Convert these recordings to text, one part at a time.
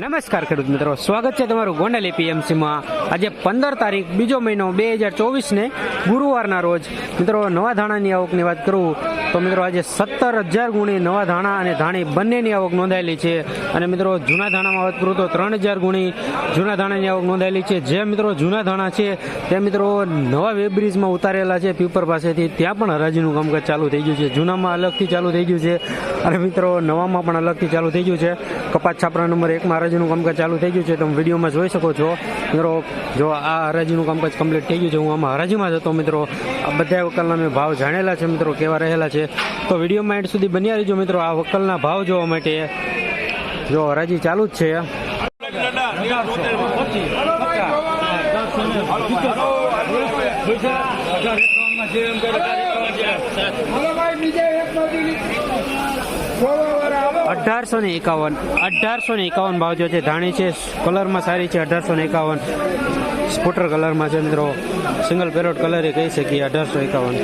નમસ્કાર ખેડૂત મિત્રો. સ્વાગત છે તમારું ગોંડલ એપીએમસીમાં. આજે પંદર તારીખ, બીજો મહિનો, બે હજાર ચોવીસને ગુરુવારના રોજ. મિત્રો, નવા ધાણાની આવકની વાત કરું તો મિત્રો આજે સત્તર હજાર ગુણી નવા ધાણા અને ધાણી બંનેની આવક નોંધાયેલી છે. અને મિત્રો જૂના ધાણામાં વાત કરું તો ત્રણ હજાર ગુણી જૂના ધાણાની આવક નોંધાયેલી છે. જે મિત્રો જૂના ધાણા છે, તે મિત્રો નવા વેબ બ્રિજમાં ઉતારેલા છે પીપર પાસેથી. ત્યાં પણ હરાજીનું કામકાજ ચાલુ થઈ ગયું છે. જૂનામાં અલગથી ચાલુ થઈ ગયું છે. અને મિત્રો નવામાં પણ અલગથી ચાલુ થઈ ગયું છે. કપાસ છાપરા નંબર એકમાં હરાજીનું કામકાજ ચાલુ થઈ ગયું છે. તમે વિડીયોમાં જોઈ શકો છો. મિત્રો જો આ હરાજીનું કામકાજ કમ્પ્લીટ થઈ ગયું છે, હું આમાં હરાજીમાં જ હતો મિત્રો. આ બધા વકલના મેં ભાવ જાણેલા છે મિત્રો, કેવા રહેલા છે. તો વિડીયોમાં એન્ડ સુધી બન્યા રહીજો મિત્રો. આ વકલના ભાવ જોવા માટે. જો હરાજી ચાલુ જ છે. અઢારસો ને એકાવન. અઢારસો ને એકાવન ભાવ જો છે. ધાણી છે, કલરમાં સારી છે, અઢારસો ને એકાવન. સ્કૂટર કલરમાં છે મિત્રો. સિંગલ પેરોટ કલર એ કહી શકીએ, અઢારસો એકાવન.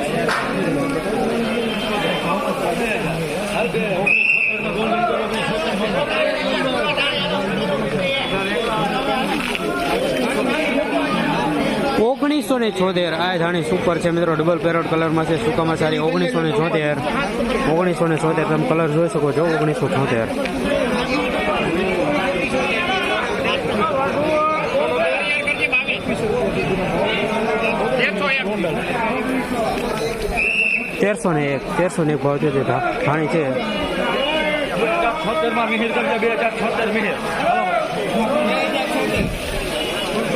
ઓગણીસો ને છોતેર, આ ધાણી સુપર છે મિત્રો ડબલ પેરોડ કલરમાં છે, સુકામાં સારી ઓગણીસો ને છોતેર. ઓગણીસો ને છોતેર, તમે કલર જોઈ શકો છો, ઓગણીસો છોતેર. તેરસો ને એક તેરસો ને એક ભાવ છે ધાણી છે.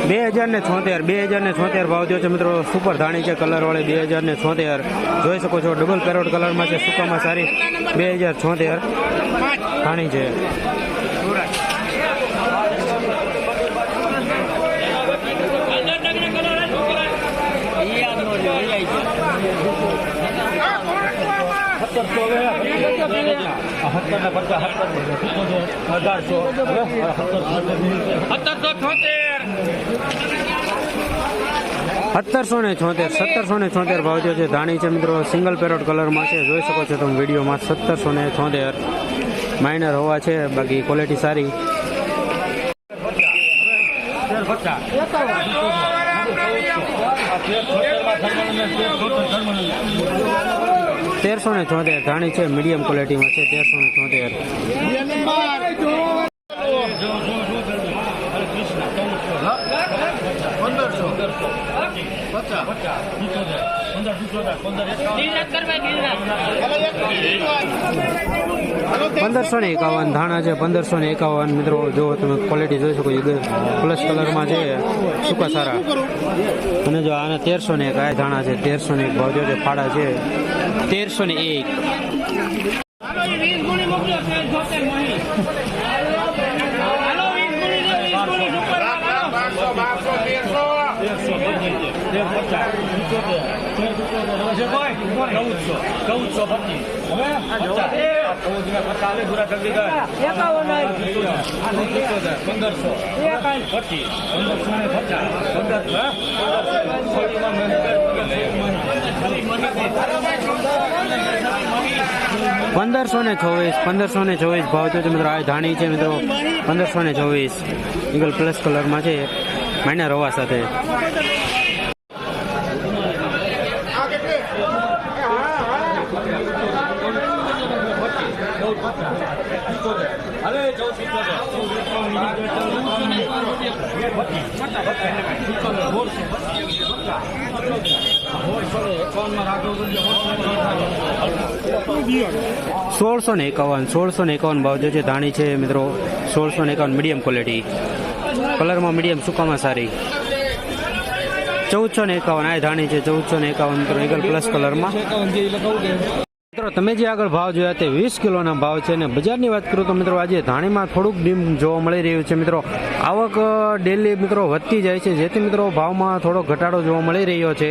બે હજાર ને છોતેર બે હજાર ને છોતેર ભાવ જો છે મિત્રો. સુપર ધાણી છે કલરવાળી બે હજાર ને છોતેર. જોઈ શકો છો ડબલ પેરોડ કલરમાં છે સુકામાં સારી. બે હજાર છોતેર. ધાણી છે. સત્તરસો ને છોતેર, સત્તરસો ને છોતેર ભાવ થયો છે ધાણી છે મિત્રો. સિંગલ પેરોટ કલરમાં છે. જોઈ શકો છો તમે વિડીયોમાં સત્તરસો ને છોતેર. માઇનર હોવા છે. બાકી ક્વોલિટી સારી. તેરસો ને ચોતેર ધાણી છે મીડિયમ ક્વોલિટીમાં છે, તેરસો ને ચોતેર. પંદરસો ને એકાવન ધાણા છે, પંદરસો ને એકાવન. મિત્રો, જો તમે ક્વોલિટી જોઈ શકો પ્લસ કલરમાં છે, સુકા સારા. અને જો આને તેરસો ને એક આ ધાણા છે, તેરસો ને એક ભાવ છે, ફાડા છે. તેરસો ને એક પંદરસો ને ચોવીસ પંદરસો ને ચોવીસ ભાવ તો મિત્રો, આ ધાણી છે મિત્રો પંદરસો ને ચોવીસ ઇગલ પ્લસ કલરમાં છે માઇનર રવા સાથે. સોળસો ને એકાવન, સોળસો ને એકાવન ભાવ જો છે ધાણી છે મિત્રો. સોળસો ને એકાવન મીડિયમ ક્વોલિટી કલરમાં મીડિયમ સુકામાં સારી. ચૌદસો ને એકાવન, આ ધાણી છે ચૌદસો ને એકાવન મિત્રો એગલ પ્લસ કલરમાં મિત્રો, તમે જે આગળ ભાવ જોયા તે વીસ કિલોના ભાવ છે અને બજારની વાત કરું તો મિત્રો, આજે ધાણીમાં થોડુંક ડીમ જોવા મળી રહ્યું છે મિત્રો. આવક ડેલી મિત્રો વધતી જાય છે, જેથી મિત્રો ભાવમાં થોડો ઘટાડો જોવા મળી રહ્યો છે.